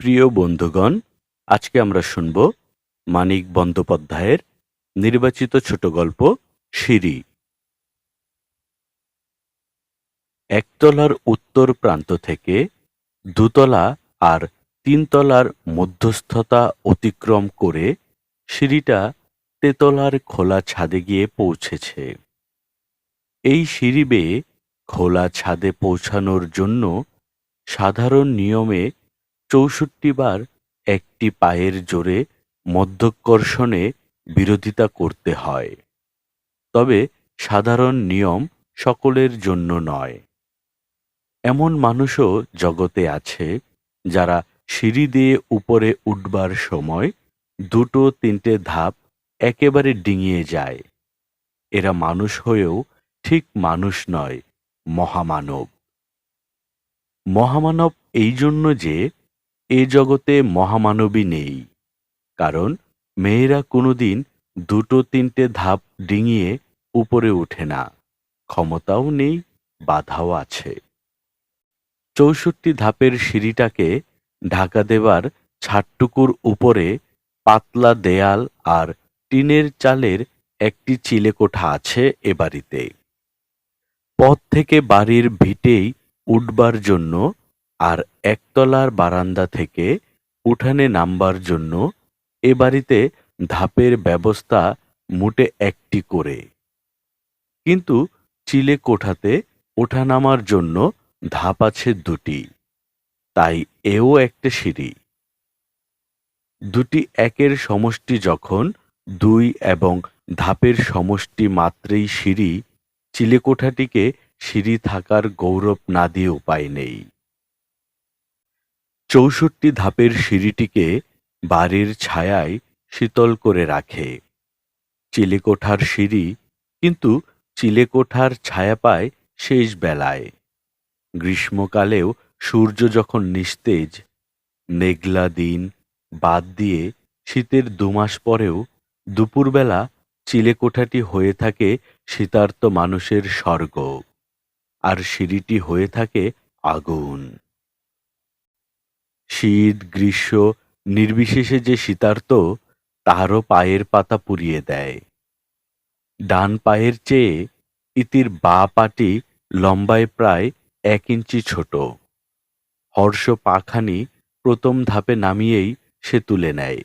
প্রিয় বন্ধুগণ, আজকে আমরা শুনব মানিক বন্দ্যোপাধ্যায়ের নির্বাচিত ছোট গল্প, সিঁড়ি। একতলার উত্তর প্রান্ত থেকে দুতলা আর তিনতলার মধ্যস্থতা অতিক্রম করে সিঁড়িটা তেতলার খোলা ছাদে গিয়ে পৌঁছেছে। এই সিঁড়ি বেয়ে খোলা ছাদে পৌঁছানোর জন্য সাধারণ নিয়মে চৌষট্টি বার একটি পায়ের জোরে মধ্যকর্ষণে বিরোধিতা করতে হয়। তবে সাধারণ নিয়ম সকলের জন্য নয়। এমন মানুষও জগতে আছে যারা সিঁড়ি দিয়ে উপরে উঠবার সময় দুটো তিনটে ধাপ একেবারে ডিঙিয়ে যায়। এরা মানুষ হয়েও ঠিক মানুষ নয়, মহামানব। মহামানব এই জন্য যে এ জগতে মহামানবী নেই। কারণ মেয়েরা কোনোদিন দুটো তিনটে ধাপ ডিঙিয়ে উপরে ওঠে না। ক্ষমতাও নেই, বাধাও আছে। চৌষট্টি ধাপের সিঁড়িটাকে ঢাকা দেবার ছাদটুকুর উপরে পাতলা দেয়াল আর টিনের চালের একটি চিলেকোঠা আছে এ বাড়িতে। পথ থেকে বাড়ির ভিটেই উঠবার জন্য আর একতলার বারান্দা থেকে উঠানে নামবার জন্য এ বাড়িতে ধাপের ব্যবস্থা মোটে একটি করে। কিন্তু চিলে কোঠাতে ওঠা নামার জন্য ধাপ আছে দুটি, তাই এও একটা সিঁড়ি। দুটি একের সমষ্টি যখন দুই এবং ধাপের সমষ্টি মাত্রেই সিঁড়ি চিলেকোঠাটিকে সিঁড়ি থাকার গৌরব না দিয়ে উপায় নেই। চৌষট্টি ধাপের সিঁড়িটিকে বাড়ির ছায়ায় শীতল করে রাখে। চিলেকোঠার সিঁড়ি কিন্তু চিলেকোঠার ছায়া পায় শেষ বেলায়। গ্রীষ্মকালেও সূর্য যখন নিস্তেজ, মেঘলা দিন বাদ দিয়ে শীতের দুমাস পরেও দুপুরবেলা চিলেকোঠাটি হয়ে থাকে শীতার্ত মানুষের স্বর্গ। আর সিঁড়িটি হয়ে থাকে আগুন। শীত, গ্রীষ্ম, নির্বিশেষে যে শীতার্ত তাহারও পায়ের পাতা পুড়িয়ে দেয়। ডান পায়ের চেয়ে ইতির বা পাটি লম্বায় প্রায় এক ইঞ্চি ছোট। হর্ষ পাখানি প্রথম ধাপে নামিয়েই সে তুলে নেয়।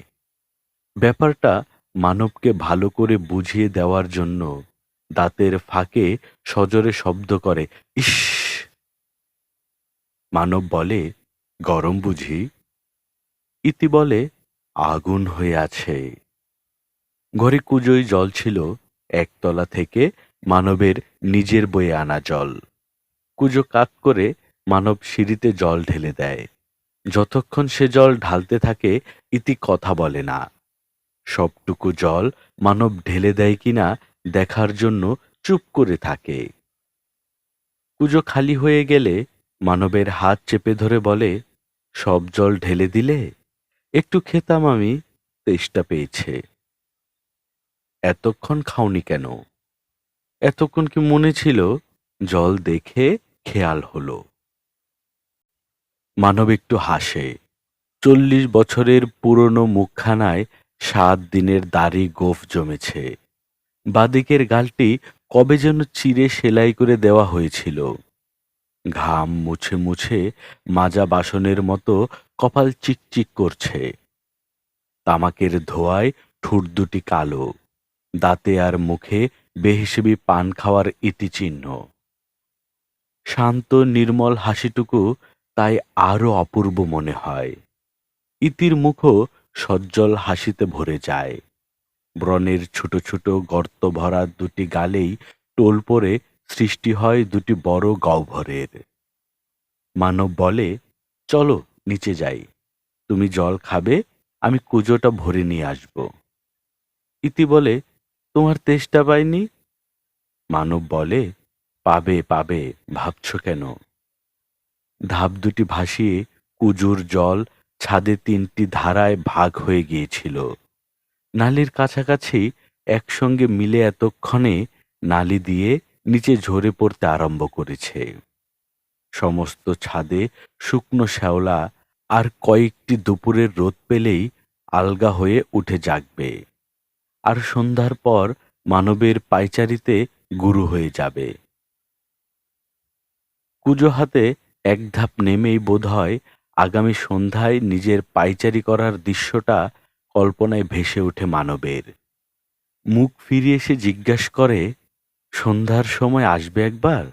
ব্যাপারটা মানবকে ভালো করে বুঝিয়ে দেওয়ার জন্য দাঁতের ফাঁকে সজোরে শব্দ করে, ইস! মানব বলে গরম বুঝি? ইতি বলে আগুন হয়ে আছে। ঘরে কুজোয় জল ছিল, একতলা থেকে মানবের নিজের বয়ে আনা জল। কুজো কাত করে মানব সিঁড়িতে জল ঢেলে দেয়। যতক্ষণ সে জল ঢালতে থাকে, ইতি কথা বলে না। সবটুকু জল মানব ঢেলে দেয় কিনা দেখার জন্য চুপ করে থাকে। কুজো খালি হয়ে গেলে মানবের হাত চেপে ধরে বলে সব জল ঢেলে দিলে একটু খেতাম আমি, তেষ্টা পেয়েছে। এতক্ষণ খাওনি কেন? এতক্ষণ কি মনে ছিল জল দেখে খেয়াল হলো? মানব একটু হাসে। চল্লিশ বছরের পুরনো মুখখানায় সাত দিনের দাড়ি গোফ জমেছে। বাদিকের গালটি কবে যেন চিরে সেলাই করে দেওয়া হয়েছিল। ঘাম মুছে মুছে মাজা বাসনের মতো কপাল চিকচিক করছে। তামাকের ধোয়ায় ঠুট দুটি কালো, দাঁতে আর মুখে বেহিসেবি পান খাওয়ার ইতিচিহ্ন শান্ত নির্মল হাসিটুকু তাই আরও অপূর্ব মনে হয়। ইতির মুখও সজ্জল হাসিতে ভরে যায়। ব্রণের ছোট ছোট গর্ত ভরা দুটি গালেই টোল পরে সৃষ্টি হয় দুটি বড় গহ্বরের। মানব বলে, চলো, নিচে যাই। তুমি জল খাবে, আমি কুজোটা ভরে নিয়ে আসব। ইতি বলে, তোমার তেষ্টা পাইনি? মানব বলে, পাবে পাবে, ভাবছ কেন? ধাপ দুটি ভাসিয়ে কুজুর জল ছাদে তিনটি ধারায় ভাগ হয়ে গিয়েছিল। নালির কাছাকাছি একসঙ্গে মিলে এতক্ষণে নালি দিয়ে নিচে ঝরে পড়তে আরম্ভ করেছে। সমস্ত ছাদে শুকনো শ্যাওলা আর কয়েকটি দুপুরের রোদ পেলেই আলগা হয়ে উঠে জাগবে। আর সন্ধ্যার পর মানবের পাইচারিতে গুরু হয়ে যাবে। কুজো হাতে এক ধাপ নেমেই বোধ হয় আগামী সন্ধ্যায় নিজের পাইচারি করার দৃশ্যটা কল্পনায় ভেসে ওঠে মানবের। মুখ ফিরিয়ে এসে জিজ্ঞাসা করে সন্ধ্যার সময় আসবে একবার?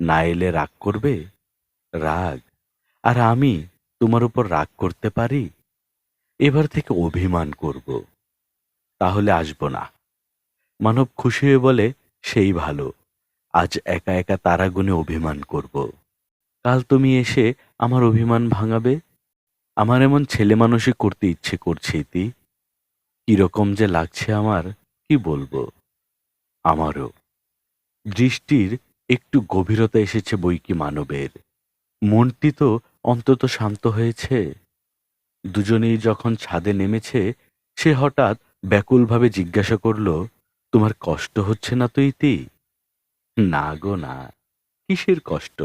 না এলে রাগ করবে? রাগ। আর আমি তোমার উপর রাগ করতে পারি? এবার থেকে অভিমান করব। তাহলে আসব না। মানব খুশি হয়ে বলে, সেই ভালো। আজ একা একা তারাগুনে অভিমান করব। কাল তুমি এসে আমার অভিমান ভাঙাবে? আমার এমন ছেলে মানুষই করতে ইচ্ছে করছে ইতি। কীরকম যে লাগছে আমার, কি বলব? আমারও। দৃষ্টির একটু গভীরতা এসেছে বই কি মানবের। মনটি তো অন্তত শান্ত হয়েছে। দুজনেই যখন ছাদে নেমেছে, সে হঠাৎ ব্যাকুলভাবে জিজ্ঞাসা করল, তোমার কষ্ট হচ্ছে না তো ইতি? না গো, না। কিসের কষ্ট?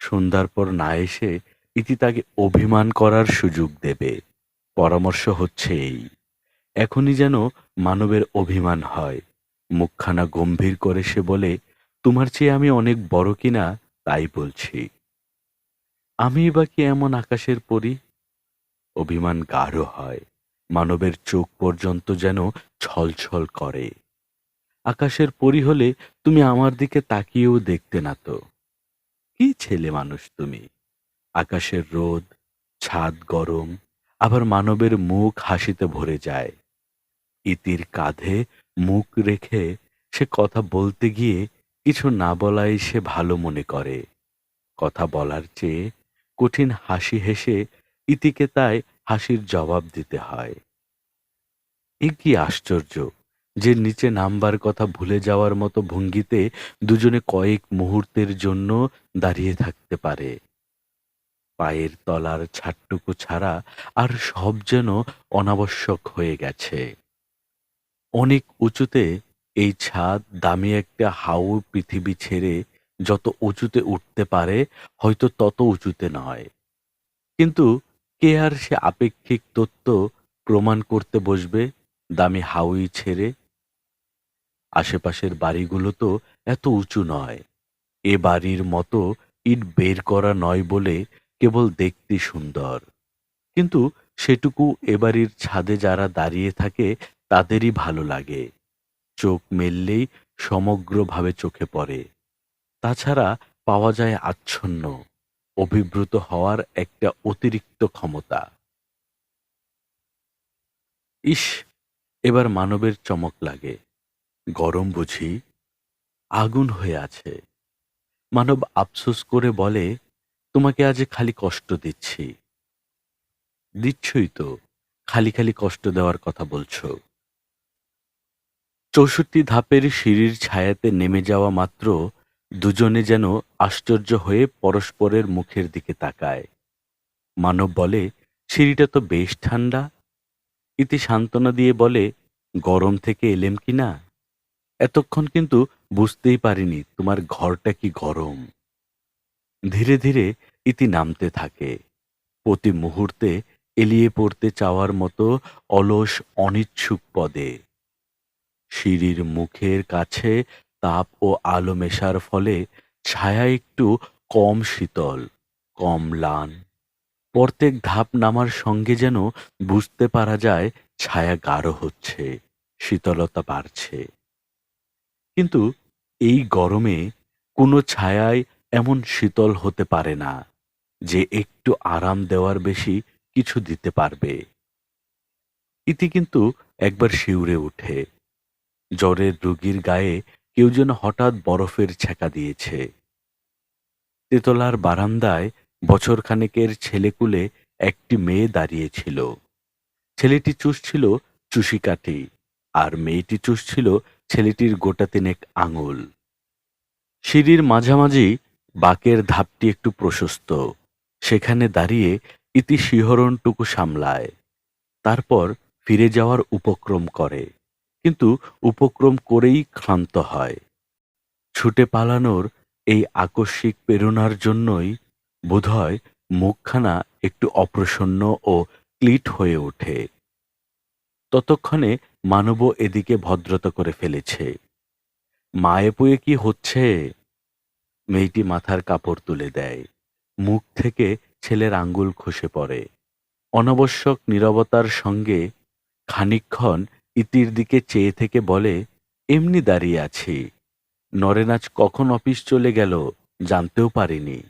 সন্ধ্যার পর না এসে ইতি তাকে অভিমান করার সুযোগ দেবে। পরামর্শ হচ্ছে এই এখনই যেন মানবের অভিমান হয়। মুখখানা গম্ভীর করে সে বলে, তোমার চেয়ে আমি অনেক বড় কিনা তাই বলছি। আমি বা কি এমন আকাশের পরি? অভিমান গাঢ় হয়। মানবের চোখ পর্যন্ত যেন ছলছল করে। আকাশের পরি হলে তুমি আমার দিকে তাকিয়েও দেখতে না তো। কি ছেলে মানুষ তুমি? আকাশের রোদ, ছাদ গরম, আবার মানবের মুখ হাসিতে ভরে যায়। ইতির কাঁধে মুখ রেখে সে কথা বলতে গিয়ে কিছু না বলাই সে ভালো মনে করে। কথা বলার চেয়ে কঠিন হাসি হেসে ইতিকে তাই হাসির জবাব দিতে হয়। এ কি আশ্চর্য যে নিচে নামবার কথা ভুলে যাওয়ার মতো ভঙ্গিতে দুজনে কয়েক মুহূর্তের জন্য দাঁড়িয়ে থাকতে পারে। পায়ের তলার ছাটটুকু ছাড়া আর সব যেন অনাবশ্যক হয়ে গেছে। অনেক উঁচুতে এই ছাদ দামি একটা হাউ পৃথিবী ছেড়ে যত উঁচুতে উঠতে পারে, হয়তো তত উঁচুতে নয়। কিন্তু কে আর সে আপেক্ষিক তত্ত্ব প্রমাণ করতে বসবে দামি হাউই ছেড়ে? আশেপাশের বাড়িগুলো তো এত উঁচু নয়। এ বাড়ির মতো ইট বের করা নয় বলে কেবল দেখতে সুন্দর। কিন্তু সেটুকু এ বাড়ির ছাদে যারা দাঁড়িয়ে থাকে তাদেরই ভালো লাগে। চোখ মেললেই সমগ্রভাবে চোখে পড়ে। তাছাড়া পাওয়া যায় আচ্ছন্ন, অভিভূত হওয়ার একটা অতিরিক্ত ক্ষমতা। ইস, এবার মানবের চমক লাগে। গরম বুঝি? আগুন হয়ে আছে। মানব আফসোস করে বলে, তোমাকে আজ খালি কষ্ট দিচ্ছি। দিচ্ছই তো, খালি খালি কষ্ট দেওয়ার কথা বলছো। চৌষট্টি ধাপের সিঁড়ির ছায়াতে নেমে যাওয়া মাত্র দুজনে যেন আশ্চর্য হয়ে পরস্পরের মুখের দিকে তাকায়। মানব বলে, সিঁড়িটা তো বেশ ঠান্ডা। ইতি সান্ত্বনা দিয়ে বলে, গরম থেকে এলেম কি না? এতক্ষণ কিন্তু বুঝতেই পারিনি তোমার ঘরটা কি গরম। ধীরে ধীরে ইতি নামতে থাকে। প্রতি মুহূর্তে এলিয়ে পড়তে চাওয়ার মতো অলস অনিচ্ছুক পদে। সিঁড়ির মুখের কাছে তাপ ও আলো মেশার ফলে ছায়া একটু কম শীতল, কম লান প্রত্যেক ধাপ নামার সঙ্গে যেন বুঝতে পারা যায় ছায়া গাঢ় হচ্ছে, শীতলতা বাড়ছে। কিন্তু এই গরমে কোনো ছায়ায় এমন শীতল হতে পারে না যে একটু আরাম দেওয়ার বেশি কিছু দিতে পারবে। ইতি কিন্তু একবার শিউরে উঠে। জ্বরের রোগীর গায়ে কেউ যেন হঠাৎ বরফের ছেঁকা দিয়েছে। তেতলার বারান্দায় বছরখানেকের ছেলেকুলে একটি মেয়ে দাঁড়িয়েছিল ছেলেটি চুষছিল চুষিকাঠি আর মেয়েটি চুষছিল ছেলেটির গোটা তিনেক আঙুল। সিঁড়ির মাঝামাঝি বাকের ধাপটি একটু প্রশস্ত। সেখানে দাঁড়িয়ে ইতি শিহরণটুকু সামলায়। তারপর ফিরে যাওয়ার উপক্রম করে। কিন্তু উপক্রম করেই ক্ষান্ত হয়। ছুটে পালানোর এই আকস্মিক প্রেরণার জন্যই বোধহয় মুখখানা একটু অপ্রসন্ন ও ক্লিট হয়ে ওঠে। ততক্ষণে মানবও এদিকে ভদ্রতা করে ফেলেছে। মায়ে পুয়ে কি হচ্ছে? মেয়েটি মাথার কাপড় তুলে দেয়। মুখ থেকে ছেলের আঙ্গুল খসে পড়ে। অনাবশ্যক নীরবতার সঙ্গে খানিকক্ষণ ইতির দিকে চেয়ে থেকে বলে, এমনি দাঁড়িয়ে আছি। নরেন আজ কখন অফিস চলে গেল জানতেও পারিনি।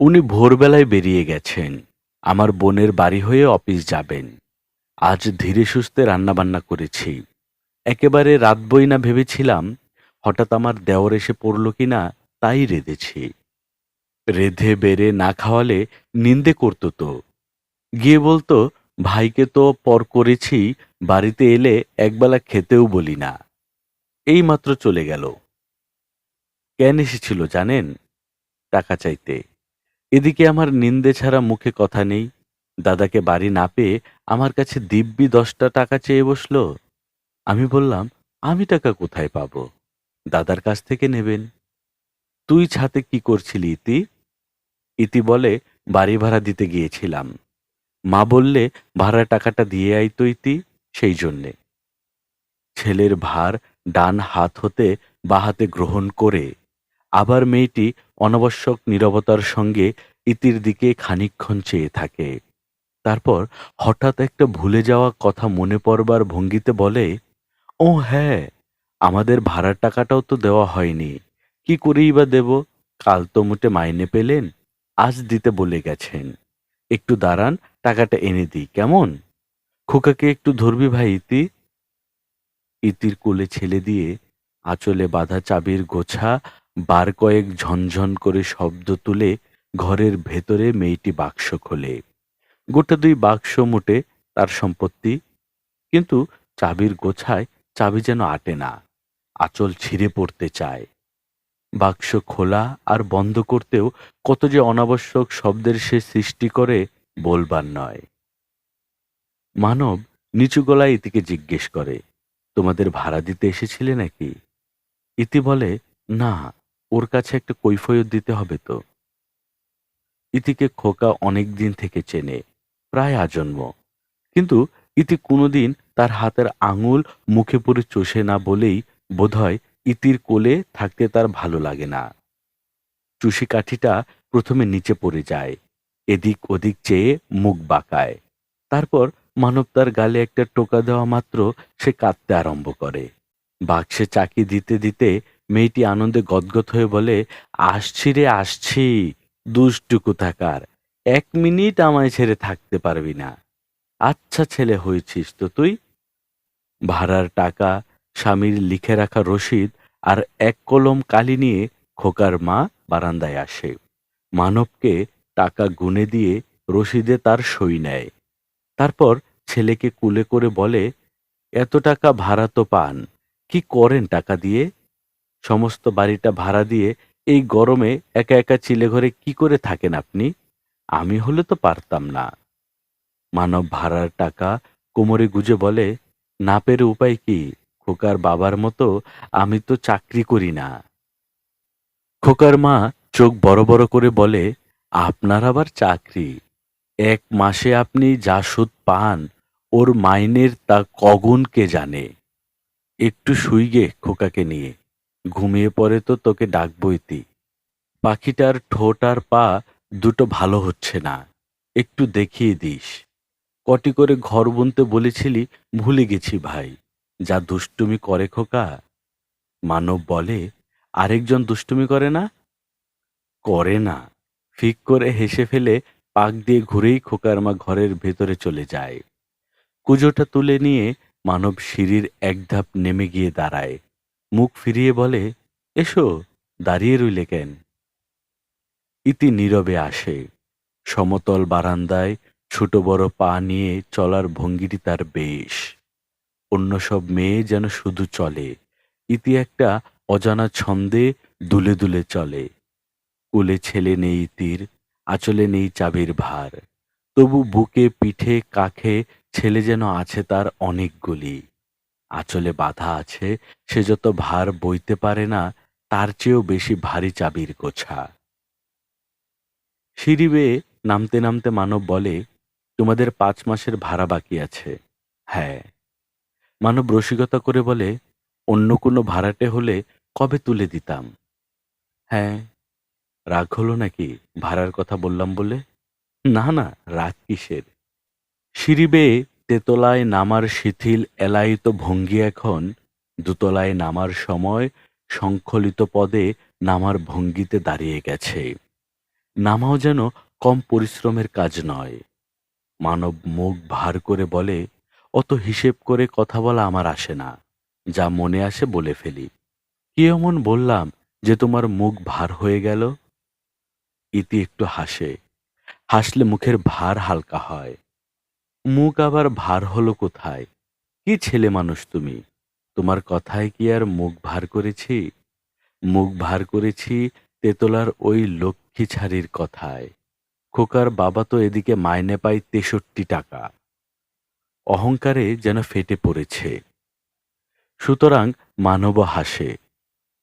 উনি ভোরবেলায় বেরিয়ে গেছেন। আমার বোনের বাড়ি হয়ে অফিস যাবেন। আজ ধীরে সুস্থে রান্নাবান্না করেছি। একেবারে রাত বই না ভেবেছিলাম হঠাৎ আমার দেওর এসে পড়ল কিনা তাই রেঁধেছি। রেধে বেড়ে না খাওয়ালে নিন্দে করতো তো। গিয়ে বলতো ভাইকে তো পর করেছি, বাড়িতে এলে একবেলা খেতেও বলি না। এই মাত্র চলে গেল। কেন এসেছিল জানেন? টাকা চাইতে। এদিকে আমার নিন্দে ছাড়া মুখে কথা নেই। দাদাকে বাড়ি না পেয়ে আমার কাছে দিব্যি দশটা টাকা চেয়ে বসল। আমি বললাম, আমি টাকা কোথায় পাব? দাদার কাছ থেকে নেবেন। তুই ছাতে কি করছিলি ইতি? ইতি বলে বাড়ি ভাড়া দিতে গিয়েছিলাম। মা বললে, ভাড়া টাকাটা দিয়ে আই তো। ইতি সেই জন্যে। ছেলের ভার ডান হাত হতে বা হাতে গ্রহণ করে। আবার মেয়েটি অনাবশ্যক নীরবতার সঙ্গে ইতির দিকে খানিকক্ষণ চেয়ে থাকে। তারপর হঠাৎ একটা ভুলে যাওয়া কথা মনে পড়বার ভঙ্গিতে বলে, ও হ্যাঁ আমাদের ভাড়ার টাকাটাও তো দেওয়া হয়নি। কি করেই বা দেব? কাল তো মোটে মাইনে পেলেন, আজ দিতে বলে গেছেন। একটু দাঁড়ান টাকাটা এনে দিই, কেমন? খোকাকে একটু ধরবি ভাই, ইতি? ইতির কোলে ছেলে দিয়ে আঁচলে বাঁধা চাবির গোছা, বার কয়েক ঝনঝন করে শব্দ তুলে ঘরের ভেতরে মেয়েটি বাক্স খোলে। গোটা দুই বাক্স মোটে তার সম্পত্তি, কিন্তু চাবির গোছায় চাবি যেন আটে না, আঁচল ছিঁড়ে পড়তে চায়। বাক্স খোলা আর বন্ধ করতেও কত যে অনাবশ্যক শব্দের সে সৃষ্টি করে বলবার নয়। মানব নিচু গলায় ইতিকে জিজ্ঞেস করে, তোমাদের ভাড়া দিতে এসেছিলে নাকি? ইতি বলে, না, ওর কাছে একটা কৈফয়ত দিতে হবে তো। ইতিকে খোকা অনেক দিন থেকে চেনে, প্রায় আজন্ম। কিন্তু ইতি কোনোদিন তার হাতের আঙুল মুখে পড়ে চষে না বলেই বোধহয় ইতির কোলে থাকতে তার ভালো লাগে না। চুষি কাঠিটা প্রথমে নিচে পড়ে যায় এদিক ওদিক চেয়ে মুখ বাঁকায়। তারপর মানব তার গালে একটা টোকা দেওয়া মাত্র সে কাঁদতে আরম্ভ করে। বাক্সে চাকি দিতে দিতে মেয়েটি আনন্দে গদগদ হয়ে বলে, আসছি রে, আসছি। দুষ্টু কোথাকার এক মিনিট আমায় ছেড়ে থাকতে পারবি না। আচ্ছা ছেলে হয়েছিস তো তুই? ভাড়ার টাকা, স্বামীর লিখে রাখা রসিদ আর এক কলম কালি নিয়ে খোকার মা বারান্দায় আসে। মানবকে টাকা গুনে দিয়ে রশিদে তার সই নেয়। তারপর ছেলেকে কুলে করে বলে, এত টাকা ভাড়া তো পান, কি করেন টাকা দিয়ে? সমস্ত বাড়িটা ভাড়া দিয়ে এই গরমে একা একা চিলে ঘরে কি করে থাকেন আপনি? আমি হলে তো পারতাম না। মানব ভাড়ার টাকা কোমরে গুজে বলে, না পেরে উপায় কি? খোকার বাবার মতো আমি তো চাকরি করি না। খোকার মা চোখ বড় বড় করে বলে আপনার আবার চাকরি। এক মাসে আপনি যা সুদ পান, ওর মাইনের তা কগুণ কে জানে? একটু শুইগে খোকাকে নিয়ে। ঘুমিয়ে পড়ে তো তোকে ডাকবইতি পাখিটার ঠোঁট আর পা দুটো ভালো হচ্ছে না। একটু দেখিয়ে দিস। কটি করে ঘর বুনতে বলেছিলি, ভুলে গেছি ভাই। যা দুষ্টুমি করে খোকা। মানব বলে, আরেকজন দুষ্টুমি করে না? করে না। ফিক করে হেসে ফেলে পাক দিয়ে ঘুরেই খোকার মা ঘরের ভেতরে চলে যায়। কুজোটা তুলে নিয়ে মানব সিঁড়ির এক ধাপ নেমে গিয়ে দাঁড়ায়। মুখ ফিরিয়ে বলে, এসো, দাঁড়িয়ে রইলে কেন? ইতি নীরবে আসে। সমতল বারান্দায় ছোট বড় পা নিয়ে চলার ভঙ্গিটি তার বেশ। অন্য সব মেয়ে যেন শুধু চলে, ইতি একটা অজানা ছন্দে দুলে দুলে চলে। কোলে ছেলে নেই তীর, আঁচলে নেই চাবির ভার। তবু বুকে পিঠে কাখে ছেলে যেন আছে তার অনেকগুলি আঁচলে বাধা আছে, সে যত ভার বইতে পারে না, তার চেয়েও বেশি ভারী চাবির গোছা। সিঁড়ি বেয়ে নামতে নামতে মানব বলে, তোমাদের পাঁচ মাসের ভাড়া বাকি আছে। হ্যাঁ। মানব রসিকতা করে বলে, অন্য কোনো ভাড়াটে হলে কবে তুলে দিতাম? হ্যাঁ। রাগ হলো নাকি ভাড়ার কথা বললাম বলে? না না, রাগ কিসের? সিঁড়ি বেয়ে তেতলায় নামার শিথিল এলায়িত ভঙ্গি এখন, দুতলায় নামার সময় সংখলিত পদে নামার ভঙ্গিতে দাঁড়িয়ে গেছে। নামাও যেন কম পরিশ্রমের কাজ নয়। মানব মুখ ভার করে বলে, অত হিসেব করে কথা বলা আমার আসে না। যা মনে আসে বলে ফেলি। কি এমন বললাম যে তোমার মুখ ভার হয়ে গেল? ইতি একটু হাসে। হাসলে মুখের ভার হালকা হয়। মুখ আবার ভার হলো কোথায়? কি ছেলে মানুষ তুমি? তোমার কথায় কি আর মুখ ভার করেছি? মুখ ভার করেছি তেতলার ওই লক্ষ্মী ছাড়ির কথায়। খোকার বাবা তো এদিকে মাইনে পায় তেষট্টি টাকা। অহংকারে যেন ফেটে পড়েছে। সুতরাং মানব হাসে।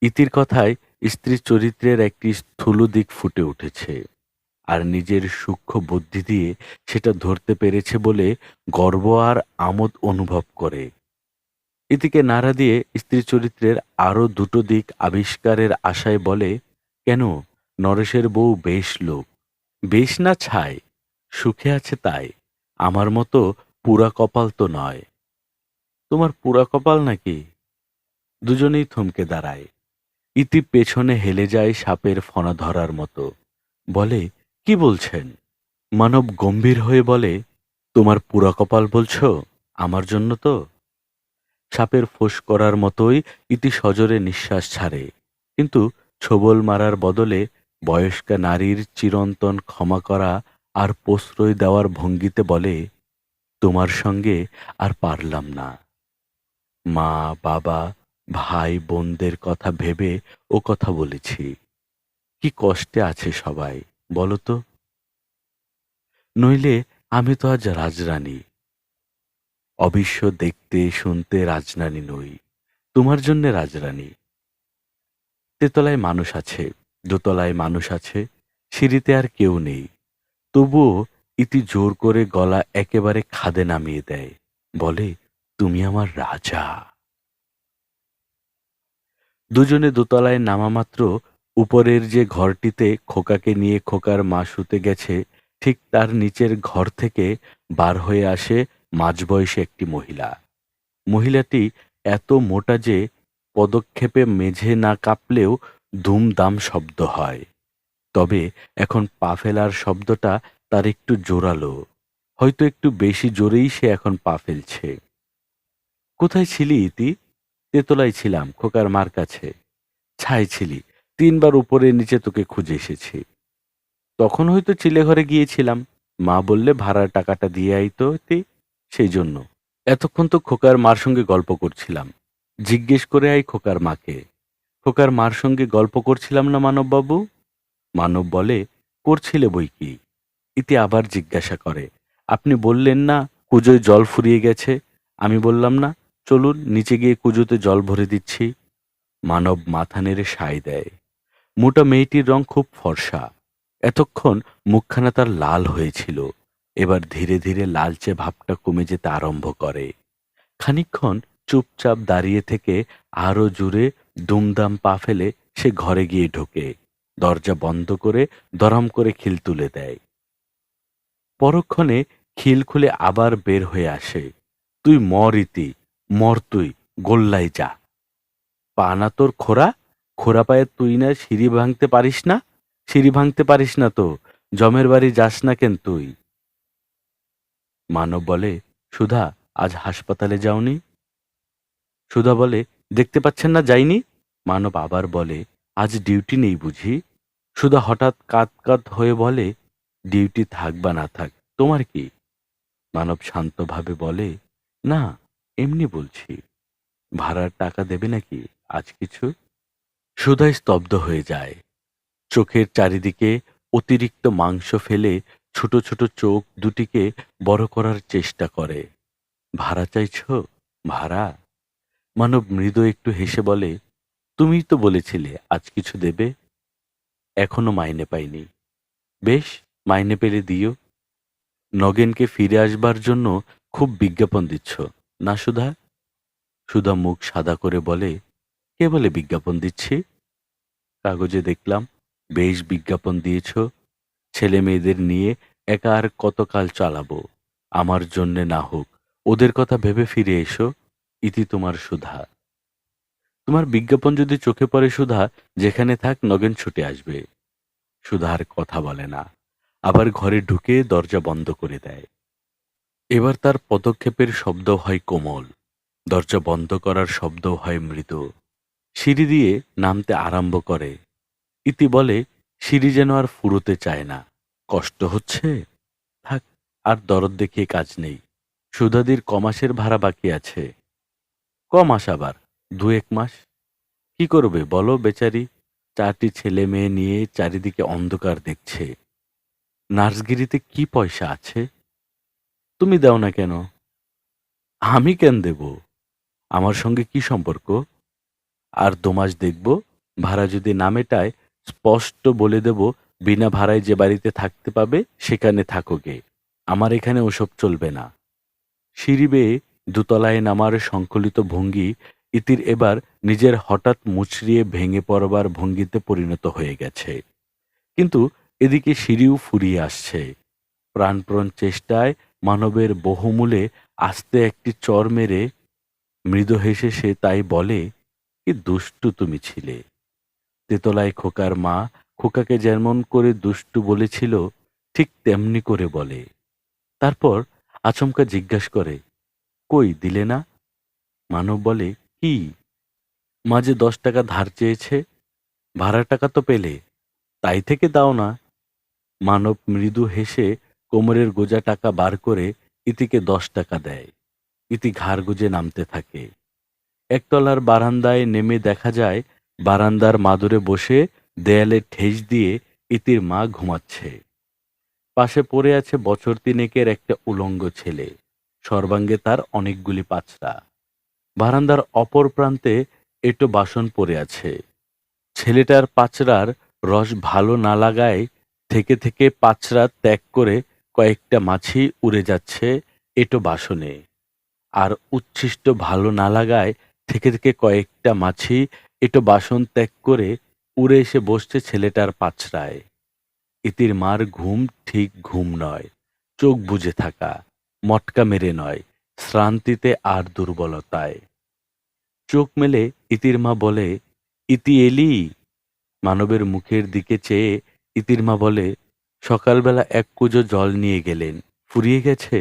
ইতির কথায় স্ত্রী চরিত্রের একটি স্থূল দিক ফুটে উঠেছে, আর নিজের সূক্ষ্ম বুদ্ধি দিয়ে সেটা ধরতে পেরেছে বলে গর্ব আর আমোদ অনুভব করে। ইতিকে নাড়া দিয়ে স্ত্রী চরিত্রের আরও দুটো দিক আবিষ্কারের আশায় বলে, কেন? নরেশের বউ বেশ লোক। বেশ না ছাই সুখে আছে তাই। আমার মতো পুরা কপাল তো নয়। তোমার পুরা কপাল নাকি? দুজনেই থমকে দাঁড়ায়। ইতি পেছনে হেলে যায় সাপের ফনা ধরার মতো। বলে, কি বলছেন? মানব গম্ভীর হয়ে বলে, তোমার পুরা কপাল বলছো? আমার জন্য তো? সাপের ফোঁস করার মতোই ইতি সজোরে নিঃশ্বাস ছাড়ে। কিন্তু ছোবল মারার বদলে বয়স্কা নারীর চিরন্তন ক্ষমা করা আর প্রশ্রয় দেওয়ার ভঙ্গিতে বলে, তোমার সঙ্গে আর পারলাম না। মা, বাবা ভাই বোনদের কথা ভেবে ও কথা বলেছি। কি কষ্টে আছে সবাই, বলো তো। নইলে আমি তো আজ রাজরানী। অবিশ্ব দেখতে শুনতে রাজরানী নই, তোমার জন্যে রাজরানী। তেতলায় মানুষ আছে, দোতলায় মানুষ আছে, সিঁড়িতে আর কেউ নেই। তবুও ইতি জোর করে গলা একেবারে খাদে নামিয়ে দেয়, বলে, তুমি আমার রাজা। দুজনে দোতলায় নামামাত্র উপরের যে ঘরটিতে খোকাকে নিয়ে খোকার মা শুতে গেছে, ঠিক তার নিচের ঘর থেকে বার হয়ে আসে মাঝবয়সী একটি মহিলা। মহিলাটি এত মোটা যে পদক্ষেপে মেঝে না কাঁপলেও ধুমদাম শব্দ হয়। তবে এখন পা ফেলার শব্দটা তার একটু জোরালো, হয়তো একটু বেশি জোরেই সে এখন পা ফেলছে। কোথায় ছিলি ইতি? তেতলায় ছিলাম, খোকার মার কাছে। ছাই ছিলি, তিনবার উপরে নিচে তোকে খুঁজে এসেছি। তখন হয়তো চিলে ঘরে গিয়েছিলাম। মা বললে, ভাড়ার টাকাটা দিয়ে আইতো তে সেই জন্য। এতক্ষণ তো খোকার মার সঙ্গে গল্প করছিলাম। জিজ্ঞেস করে আই খোকার মাকে। খোকার মার সঙ্গে গল্প করছিলাম না মানববাবু? মানব বলে, করছিলে বই কি? ইতি আবার জিজ্ঞাসা করে, আপনি বললেন না, কুজোয় জল ফুরিয়ে গেছে? আমি বললাম, না। চলুন নিচে গিয়ে কুজোতে জল ভরে দিচ্ছি। মানব মাথা নেড়ে সায় দেয়। মোটা মেয়েটির রং খুব ফর্সা। এতক্ষণ মুখখানা তার লাল হয়েছিল। এবার ধীরে ধীরে লালচে ভাবটা কমে যেতে আরম্ভ করে। খানিকক্ষণ চুপচাপ দাঁড়িয়ে থেকে আরও জুড়ে দুমদাম পা ফেলে সে ঘরে গিয়ে ঢোকে। দরজা বন্ধ করে দরম করে খিল তুলে দেয়। পরক্ষণে খিল খুলে আবার বের হয়ে আসে। তুই মর ইতি মর তুই গোল্লাই যা। পানা তোর খোরা খোরা পায়ে তুই না সিঁড়ি ভাঙতে পারিস না? সিঁড়ি ভাঙতে পারিস না তো, জমের বাড়ি যাস না কেন তুই? মানব বলে, সুধা, আজ হাসপাতালে যাওনি? সুধা বলে, দেখতে পাচ্ছেন না যাইনি? মানব আবার বলে, আজ ডিউটি নেই বুঝি? সুধা হঠাৎ কাত কাত হয়ে বলে, ডিউটি থাক বা না থাক, তোমার কি? মানব শান্তভাবে বলে, না এমনি বলছি, ভাড়ার টাকা দেবে নাকি? আজ কিছু? সুধাই স্তব্ধ হয়ে যায়। চোখের চারিদিকে অতিরিক্ত মাংস ফেলে ছোট ছোট চোখ দুটিকে বড় করার চেষ্টা করে। ভাড়া চাইছ? ভাড়া? মানব মৃদু একটু হেসে বলে, তুমিই তো বলেছিলে আজ কিছু দেবে। এখনও মাইনে পাইনি। বেশ, মাইনে পেলে দিও। নগেনকে ফিরে আসবার জন্য খুব বিজ্ঞাপন দিচ্ছ। না সুধা? সুধা মুখ সাদা করে বলে, কে বলে বিজ্ঞাপন দিচ্ছি? কাগজে দেখলাম, বেশ বিজ্ঞাপন দিয়েছ। ছেলে মেয়েদের নিয়ে একা আর কতকাল চালাবো? আমার জন্যে না হোক, ওদের কথা ভেবে ফিরে এসো। ইতি তোমার সুধা। তোমার বিজ্ঞাপন যদি চোখে পড়ে সুধা, যেখানে থাক নগেন ছুটে আসবে। সুধা আর কথা বলে না, আবার ঘরে ঢুকে দরজা বন্ধ করে দেয়। এবার তার পদক্ষেপের শব্দ হয় কোমল। দরজা বন্ধ করার শব্দ হয় মৃদু সিঁড়ি দিয়ে নামতে আরম্ভ করে। ইতি বলে, সিঁড়ি যেন আর ফুরোতে চায় না। কষ্ট হচ্ছে? থাক, আর দরদ দেখিয়ে কাজ নেই। সুধাদির কমাসের ভাড়া বাকি আছে। ক মাস আবার দু এক মাস। কি করবে বলো বেচারি? চারটি ছেলে মেয়ে নিয়ে চারিদিকে অন্ধকার দেখছে। নার্সগিরিতে কি পয়সা আছে? তুমি দাও না কেন? আমি কেন দেব? আমার সঙ্গে কি সম্পর্ক? আর দু মাস দেখব, ভাড়া যদি না মেটায়, স্পষ্ট বলে দেব, বিনা ভাড়ায় যে বাড়িতে থাকতে পাবে, সেখানে থাকোগে। আমার এখানে ওসব চলবে না। সিঁড়ি বেয়ে দুতলায় নামার সংকলিত ভঙ্গি ইতির এবার নিজের হঠাৎ মুচড়িয়ে ভেঙে পড়বার ভঙ্গিতে পরিণত হয়ে গেছে। কিন্তু এদিকে সিঁড়িও ফুরিয়ে আসছে। প্রাণপ্রণ চেষ্টায় মানবের বহুমূলে আস্তে একটি চর মেরে মৃদু হেসে সে তাই বলে, কি দুষ্টু তুমি ছিলে। তেতলায় খোকার মা খোকাকে যেমন করে দুষ্টু বলেছিল, ঠিক তেমনি করে বলে। তারপর আচমকা জিজ্ঞাসা করে, কই দিলে না? মানব বলে, কি? মাঝে দশ টাকা ধার চেয়েছে ভাড়া টাকা তো পেলে, তাই থেকে দাও না। মানব মৃদু হেসে কোমরের গোজা টাকা বার করে ইতিকে দশ টাকা দেয়। ইতি ঘাড় গুজে নামতে থাকে। একতলার বারান্দায় নেমে দেখা যায়, বারান্দার মাদুরে বসে দেয়ালে ঠেস দিয়ে ইতির মা ঘুমাচ্ছে। পাশে পড়ে আছে বছর তিনেকের একটা উলঙ্গ ছেলে। সর্বাঙ্গে তার অনেকগুলি পাছড়া বারান্দার অপর প্রান্তে একটু বাসন পড়ে আছে। ছেলেটার পাচড়ার রস ভালো না লাগায় থেকে থেকে পাচড়া ত্যাগ করে কয়েকটা মাছি উড়ে যাচ্ছে এটো বাসনে। আর উচ্ছিষ্ট ভালো না লাগায় থেকে থেকে কয়েকটা মাছি এটো বাসন ত্যাগ করে উড়ে এসে বসছে ছেলেটার পাছড়ায়। ইতির মার ঘুম ঠিক ঘুম নয়, চোখ বুজে থাকা, মটকা মেরে নয়, শ্রান্তিতে আর দুর্বলতায়। চোখ মেলে ইতির মা বলে, ইতি এলি? মানবের মুখের দিকে চেয়ে ইতির মা বলে সকালবেলা এক কুজো জল নিয়ে গেলেন। ফুরিয়ে গেছে,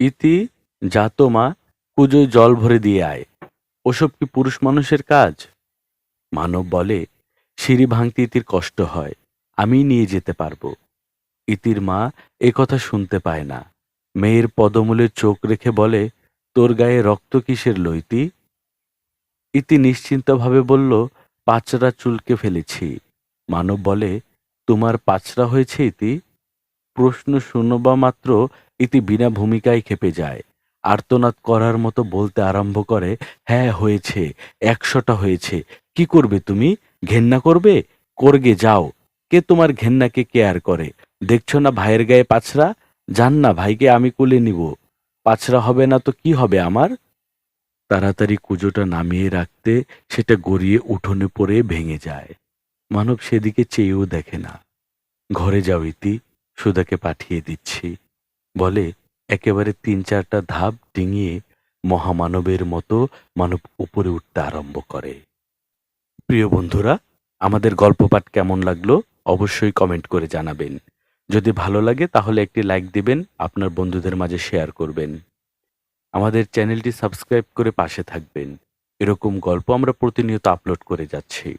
ইতি যা তো মা কুজোয় জল ভরে দিয়ে আয়। ওসব কি পুরুষ মানুষের কাজ? মানব বলে, সিঁড়ি ভাঙতে ইতির কষ্ট হয়, আমি নিয়ে যেতে পারব। ইতির মা কথা শুনতে পায় না। মেয়ের পদমূলে চোখ রেখে বলে, তোর গায়ে রক্ত কিসের লইতি? ইতি নিশ্চিন্তভাবে বলল, পাঁচরা চুলকে ফেলেছি। মানব বলে তোমার পাচরা হয়েছে ইতি? প্রশ্ন শুনবা মাত্র ইতি বিনা ভূমিকায় খেপে যায়। আর্তনাদ করার মতো বলতে আরম্ভ করে হ্যাঁ হয়েছে, একশোটা হয়েছে। কি করবে তুমি? ঘেন্না করবে? করগে, যাও। কে তোমার ঘেন্নাকে কেয়ার করে? দেখছ না ভাইয়ের গায়ে পাছরা যান না ভাইকে আমি কোলে নিব। পাছরা হবে না তো কি হবে আমার? তাড়াতাড়ি কুজোটা নামিয়ে রাখতে সেটা গড়িয়ে উঠোনে পড়ে ভেঙে যায়। মানব সেদিকে চেয়েও দেখে না। ঘরে যাও ইতি সুদাকে পাঠিয়ে দিচ্ছি। বলে একেবারে তিন চারটা ধাপ ডিঙিয়ে মহামানবের মতো মানব উপরে উঠতে আরম্ভ করে। প্রিয় বন্ধুরা, আমাদের গল্প পাঠ কেমন লাগল অবশ্যই কমেন্ট করে জানাবেন। যদি ভালো লাগে তাহলে একটি লাইক দিবেন, আপনার বন্ধুদের মাঝে শেয়ার করবেন। আমাদের চ্যানেলটি সাবস্ক্রাইব করে পাশে থাকবেন। এরকম গল্প আমরা প্রতিনিয়ত আপলোড করে যাচ্ছি।